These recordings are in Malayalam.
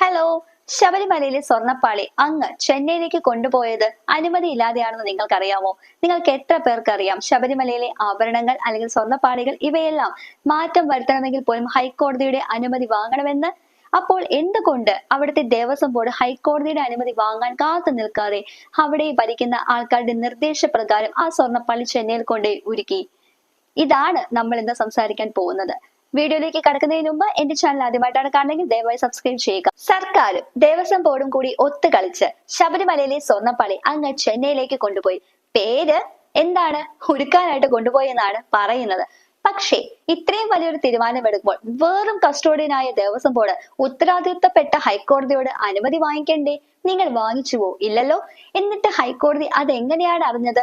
ഹലോ ശബരിമലയിലെ സ്വർണപ്പാളി അങ്ങ് ചെന്നൈയിലേക്ക് കൊണ്ടുപോയത് അനുമതിയില്ലാതെയാണെന്ന് നിങ്ങൾക്കറിയാമോ? നിങ്ങൾക്ക് എത്ര പേർക്കറിയാം ശബരിമലയിലെ ആഭരണങ്ങൾ അല്ലെങ്കിൽ സ്വർണപ്പാളികൾ ഇവയെല്ലാം മാറ്റം വരുത്തണമെങ്കിൽ പോലും ഹൈക്കോടതിയുടെ അനുമതി വാങ്ങണമെന്ന്? അപ്പോൾ എന്തുകൊണ്ട് അവിടുത്തെ ദേവസ്വം ബോർഡ് ഹൈക്കോടതിയുടെ അനുമതി വാങ്ങാൻ കാത്തു നിൽക്കാതെ അവിടെ ഭരിക്കുന്ന ആൾക്കാരുടെ നിർദ്ദേശപ്രകാരം ആ സ്വർണപ്പാളി ചെന്നൈയിൽ കൊണ്ടേ ഉരുക്കി ഇതാണ് നമ്മൾ ഇന്ന് സംസാരിക്കാൻ പോകുന്നത്. വീഡിയോയിലേക്ക് കടക്കുന്നതിന് മുമ്പ് എന്റെ ചാനൽ ആദ്യമായിട്ടാണ് കാണുന്നതെങ്കിൽ ദയവായി സബ്സ്ക്രൈബ് ചെയ്യുക. സർക്കാർ ദേവസ്വം ബോർഡും കൂടി ഒത്തു കളിച്ച് ശബരിമലയിലെ സ്വർണപ്പള്ളി അങ്ങ് ചെന്നൈയിലേക്ക് കൊണ്ടുപോയി. പേര് എന്താണ്? ഉരുക്കാനായിട്ട് കൊണ്ടുപോയെന്നാണ് പറയുന്നത്. പക്ഷേ ഇത്രയും വലിയൊരു തീരുമാനമെടുക്കുമ്പോൾ വെറും കസ്റ്റോഡിയനായ ദേവസ്വം ബോർഡ് ഉത്തരവാദിത്തപ്പെട്ട ഹൈക്കോടതിയോട് അനുമതി വാങ്ങിക്കണ്ടേ? നിങ്ങൾ വാങ്ങിച്ചുവോ? ഇല്ലല്ലോ. എന്നിട്ട് ഹൈക്കോടതി അതെങ്ങനെയാണ് അറിഞ്ഞത്?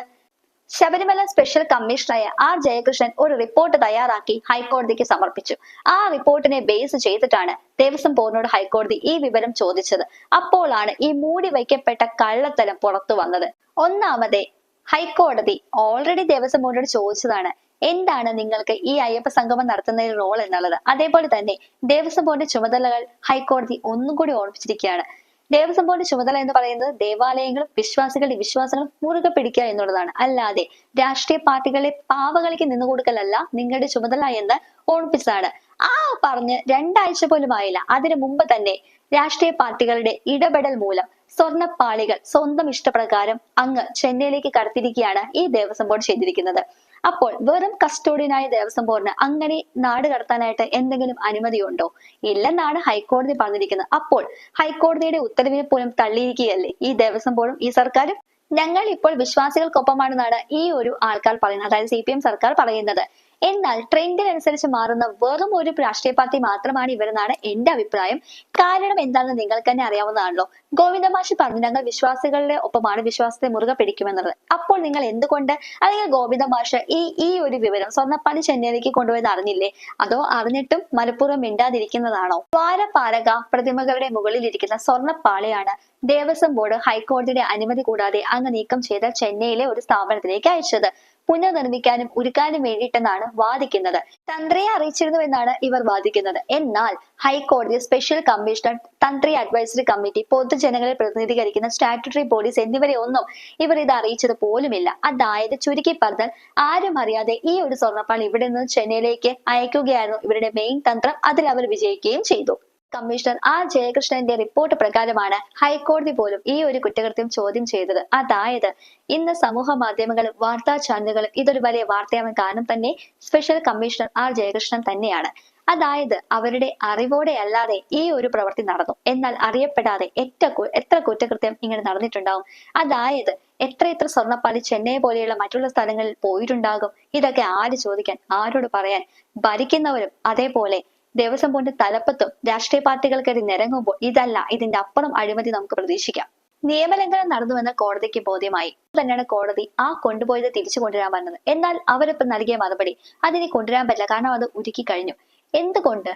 ശബരിമല സ്പെഷ്യൽ കമ്മീഷണറായ ആർ ജയകൃഷ്ണൻ ഒരു റിപ്പോർട്ട് തയ്യാറാക്കി ഹൈക്കോടതിക്ക് സമർപ്പിച്ചു. ആ റിപ്പോർട്ടിനെ ബേസ് ചെയ്തിട്ടാണ് ദേവസ്വം ബോർഡിനോട് ഹൈക്കോടതി ഈ വിവരം ചോദിച്ചത്. അപ്പോഴാണ് ഈ മൂടി വയ്ക്കപ്പെട്ട കള്ളത്തലം പുറത്തു വന്നത്. ഒന്നാമതേ ഹൈക്കോടതി ഓൾറെഡി ദേവസ്വം ബോർഡിനോട് ചോദിച്ചതാണ് എന്താണ് നിങ്ങൾക്ക് ഈ അയ്യപ്പ സംഗമം നടത്തുന്നതിൽ റോൾ എന്നുള്ളത്? അതേപോലെ തന്നെ ദേവസ്വം ബോർഡിന്റെ ചുമതലകൾ ഹൈക്കോടതി ഒന്നും കൂടി ഓർമ്മിച്ചിരിക്കുകയാണ്. ദേവസ്വം ബോർഡിന്റെ ചുമതല എന്ന് പറയുന്നത് ദേവാലയങ്ങളും വിശ്വാസികളുടെ വിശ്വാസങ്ങളും മുറുകെ പിടിക്കുക എന്നുള്ളതാണ്. അല്ലാതെ രാഷ്ട്രീയ പാർട്ടികളെ പാവകളിക്ക് നിന്നുകൊടുക്കലല്ല നിങ്ങളുടെ ചുമതല എന്ന് ഓർപ്പിച്ചതാണ് ആ പറഞ്ഞ് രണ്ടാഴ്ച പോലും ആയില്ല. അതിനു മുമ്പ് തന്നെ രാഷ്ട്രീയ പാർട്ടികളുടെ ഇടപെടൽ മൂലം സ്വർണപ്പാളികൾ സ്വന്തം ഇഷ്ടപ്രകാരം അങ്ങ് ചെന്നൈയിലേക്ക് കടത്തിരിക്കുകയാണ് ഈ ദേവസ്വം ബോർഡ് ചെയ്തിരിക്കുന്നത്. അപ്പോൾ വെറും കസ്റ്റോഡിയനായ ദേവസ്വം ബോർഡിന് അങ്ങനെ നാട് കടത്താനായിട്ട് എന്തെങ്കിലും അനുമതിയുണ്ടോ? ഇല്ലെന്നാണ് ഹൈക്കോടതി പറഞ്ഞിരിക്കുന്നത്. അപ്പോൾ ഹൈക്കോടതിയുടെ ഉത്തരവിനെ പോലും തള്ളിയിരിക്കുകയല്ലേ ഈ ദേവസ്വം ബോർഡും ഈ സർക്കാരും? ഞങ്ങൾ ഇപ്പോൾ വിശ്വാസികൾക്കൊപ്പമാണെന്നാണ് ഈ ഒരു ആൾക്കാർ പറയുന്നത്. അതായത് സി സർക്കാർ പറയുന്നത്. എന്നാൽ ട്രെൻഡിനനുസരിച്ച് മാറുന്ന വെറും ഒരു രാഷ്ട്രീയ പാർട്ടി മാത്രമാണ് ഇവരെന്നാണ് എന്റെ അഭിപ്രായം. കാരണം എന്താണെന്ന് നിങ്ങൾക്ക് തന്നെ അറിയാവുന്നതാണല്ലോ. ഗോവിന്ദമാഷി പറഞ്ഞു ഞങ്ങൾ വിശ്വാസികളുടെ ഒപ്പമാണ് വിശ്വാസത്തെ മുറുകെ പിടിക്കുമെന്നത് അപ്പോൾ നിങ്ങൾ എന്തുകൊണ്ട് അല്ലെങ്കിൽ ഗോവിന്ദമാഷ് ഈ ഈ ഒരു വിവരം സ്വർണപ്പാണി ചെന്നൈയിലേക്ക് കൊണ്ടുപോയത് അറിഞ്ഞില്ലേ? അതോ അറിഞ്ഞിട്ടും മലപ്പുറം മിണ്ടാതിരിക്കുന്നതാണോ? ദ്വാരപാലക പ്രതിമകളുടെ മുകളിൽ ഇരിക്കുന്ന സ്വർണപ്പാളിയാണ് ദേവസ്വം ബോർഡ് ഹൈക്കോടതിയുടെ അനുമതി കൂടാതെ അങ്ങ് നീക്കം ചെയ്ത ചെന്നൈയിലെ ഒരു സ്ഥാപനത്തിലേക്ക് അയച്ചത്. പുനർനിർമ്മിക്കാനും ഉരുക്കാനും വേണ്ടിയിട്ടെന്നാണ് വാദിക്കുന്നത്. തന്ത്രിയെ അറിയിച്ചിരുന്നു എന്നാണ് ഇവർ വാദിക്കുന്നത്. എന്നാൽ ഹൈക്കോടതി സ്പെഷ്യൽ കമ്മീഷണർ തന്ത്രി അഡ്വൈസറി കമ്മിറ്റി പൊതുജനങ്ങളെ പ്രതിനിധീകരിക്കുന്ന സ്റ്റാറ്റുട്ടറി പോലീസ് എന്നിവരെ ഒന്നും ഇവർ ഇത് അറിയിച്ചത് പോലുമില്ല. അതായത് ചുരുക്കി പറഞ്ഞാൽ ആരും അറിയാതെ ഈ ഒരു സ്വർണപ്പാൾ ഇവിടെ നിന്ന് ചെന്നൈയിലേക്ക് അയക്കുകയായിരുന്നു ഇവരുടെ മെയിൻ തന്ത്രം. അതിൽ അവർ വിജയിക്കുകയും ചെയ്തു. കമ്മീഷണർ ആർ ജയകൃഷ്ണന്റെ റിപ്പോർട്ട് പ്രകാരമാണ് ഹൈക്കോടതി പോലും ഈ ഒരു കുറ്റകൃത്യം ചോദ്യം ചെയ്തത്. അതായത് ഇന്ന് സമൂഹ മാധ്യമങ്ങളും വാർത്താ ചാനലുകളും ഇതൊരു വലിയ വാർത്തയാവാൻ കാരണം തന്നെ സ്പെഷ്യൽ കമ്മീഷണർ ആർ ജയകൃഷ്ണൻ തന്നെയാണ്. അതായത് അവരുടെ അറിവോടെ അല്ലാതെ ഈ ഒരു പ്രവൃത്തി നടന്നു. എന്നാൽ അറിയപ്പെടാതെ എത്ര എത്ര കുറ്റകൃത്യം ഇങ്ങനെ നടന്നിട്ടുണ്ടാവും? അതായത് എത്ര എത്ര സ്വർണപ്പാലി ചെന്നൈ പോലെയുള്ള മറ്റുള്ള സ്ഥലങ്ങളിൽ പോയിട്ടുണ്ടാകും? ഇതൊക്കെ ആര് ചോദിക്കാൻ ആരോട് പറയാൻ ഭരിക്കുന്നവരും അതേപോലെ ദേവസ്വം ബോർഡിന്റെ തലപ്പത്തും രാഷ്ട്രീയ പാർട്ടികൾക്കെതിരെ നിരങ്ങുമ്പോൾ ഇതല്ല ഇതിന്റെ അപ്പുറം അഴിമതി നമുക്ക് പ്രതീക്ഷിക്കാം. നിയമലംഘനം നടന്നുവെന്ന് കോടതിക്ക് ബോധ്യമായി. തന്നെയാണ് കോടതി ആ കൊണ്ടുപോയത് തിരിച്ചു കൊണ്ടുവരാൻ പറഞ്ഞത്. എന്നാൽ അവരിപ്പം നൽകിയ മറുപടി അതിനെ കൊണ്ടുവരാൻ പറ്റില്ല. കാരണം അത് ഉരുക്കി കഴിഞ്ഞു. എന്തുകൊണ്ട്?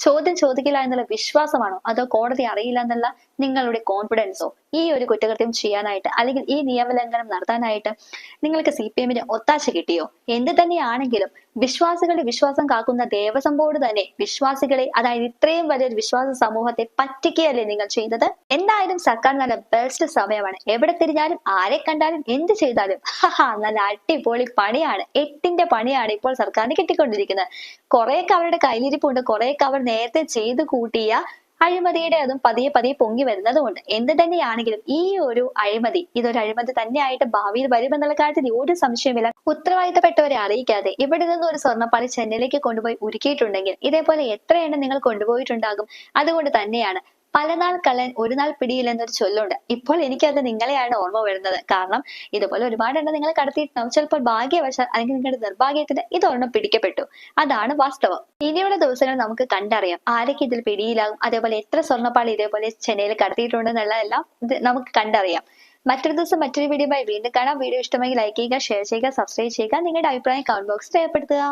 ചോദ്യം ചോദിക്കില്ല എന്നുള്ള വിശ്വാസമാണോ? അതോ കോടതി അറിയില്ല എന്നുള്ള നിങ്ങളുടെ കോൺഫിഡൻസോ ഈ ഒരു കുറ്റകൃത്യം ചെയ്യാനായിട്ട് അല്ലെങ്കിൽ ഈ നിയമലംഘനം നടത്താനായിട്ട് നിങ്ങൾക്ക് സി പി എമ്മിന് ഒത്താശ കിട്ടിയോ? എന്ത് തന്നെയാണെങ്കിലും വിശ്വാസികളുടെ വിശ്വാസം കാക്കുന്ന ദേവസ്വം ബോർഡ് തന്നെ വിശ്വാസികളെ അതായത് ഇത്രയും വലിയൊരു വിശ്വാസ സമൂഹത്തെ പറ്റിക്കുകയല്ലേ നിങ്ങൾ ചെയ്തത് എന്തായാലും സർക്കാർ നല്ല ബെസ്റ്റ് സമയമാണ്. എവിടെ തിരിഞ്ഞാലും ആരെ കണ്ടാലും എന്ത് ചെയ്താലും. നല്ല അടിപൊളി പണിയാണ്. എട്ടിന്റെ പണിയാണ് ഇപ്പോൾ സർക്കാരിന് കിട്ടിക്കൊണ്ടിരിക്കുന്നത്. കുറെയൊക്കെ അവരുടെ കയ്യിലിരിപ്പുണ്ട്. കുറെയൊക്കെ അവർ നേരത്തെ ചെയ്തു കൂട്ടിയ അഴിമതിയുടെ അതും പതിയെ പതിയെ പൊങ്ങി വരുന്നതുകൊണ്ട് എന്ത് തന്നെയാണെങ്കിലും ഈ ഒരു അഴിമതി ഇതൊരു അഴിമതി തന്നെയായിട്ട് ഭാവിയിൽ വരുമെന്നുള്ള കാര്യത്തിൽ ഒരു സംശയമില്ല ഉത്തരവാദിത്തപ്പെട്ടവരെ അറിയിക്കാതെ ഇവിടെ നിന്ന് ഒരു സ്വർണപ്പാളി ചെന്നൈയിലേക്ക് കൊണ്ടുപോയി ഉരുക്കിയിട്ടുണ്ടെങ്കിൽ ഇതേപോലെ എത്ര എണ്ണം നിങ്ങൾ കൊണ്ടുപോയിട്ടുണ്ടാകും? അതുകൊണ്ട് തന്നെയാണ് പലനാൾ കളൻ ഒരു നാൾ പിടിയില്ലെന്നൊരു ചൊല്ലുണ്ട്. ഇപ്പോൾ എനിക്കത് നിങ്ങളെയാണ് ഓർമ്മ വരുന്നത്. കാരണം ഇതുപോലെ ഒരുപാട് എണ്ണം നിങ്ങൾ കടത്തിയിട്ടുണ്ടാവും ചിലപ്പോൾ ഭാഗ്യവശാൽ അല്ലെങ്കിൽ നിങ്ങളുടെ നിർഭാഗ്യത്തിന് ഇതൊരെണ്ണം പിടിക്കപ്പെട്ടു. അതാണ് വാസ്തവം. ഇനിയുള്ള ദിവസങ്ങൾ നമുക്ക് കണ്ടറിയാം. ആരൊക്കെ ഇതിൽ പിടിയിലാകും? അതേപോലെ എത്ര സ്വർണപ്പാളി ഇതേപോലെ ചെന്നൈയിൽ കടത്തിയിട്ടുണ്ടെന്നുള്ളതെല്ലാം നമുക്ക് കണ്ടറിയാം. മറ്റൊരു ദിവസം മറ്റൊരു വീഡിയോ വീണ്ടും കാണാം. വീഡിയോ ഇഷ്ടമെങ്കിൽ ലൈക്ക് ചെയ്യുക ഷെയർ ചെയ്യുക സബ്സ്ക്രൈബ് ചെയ്യുക. നിങ്ങളുടെ അഭിപ്രായം കമന്റ് ബോക്സിൽ രേഖപ്പെടുത്തുക.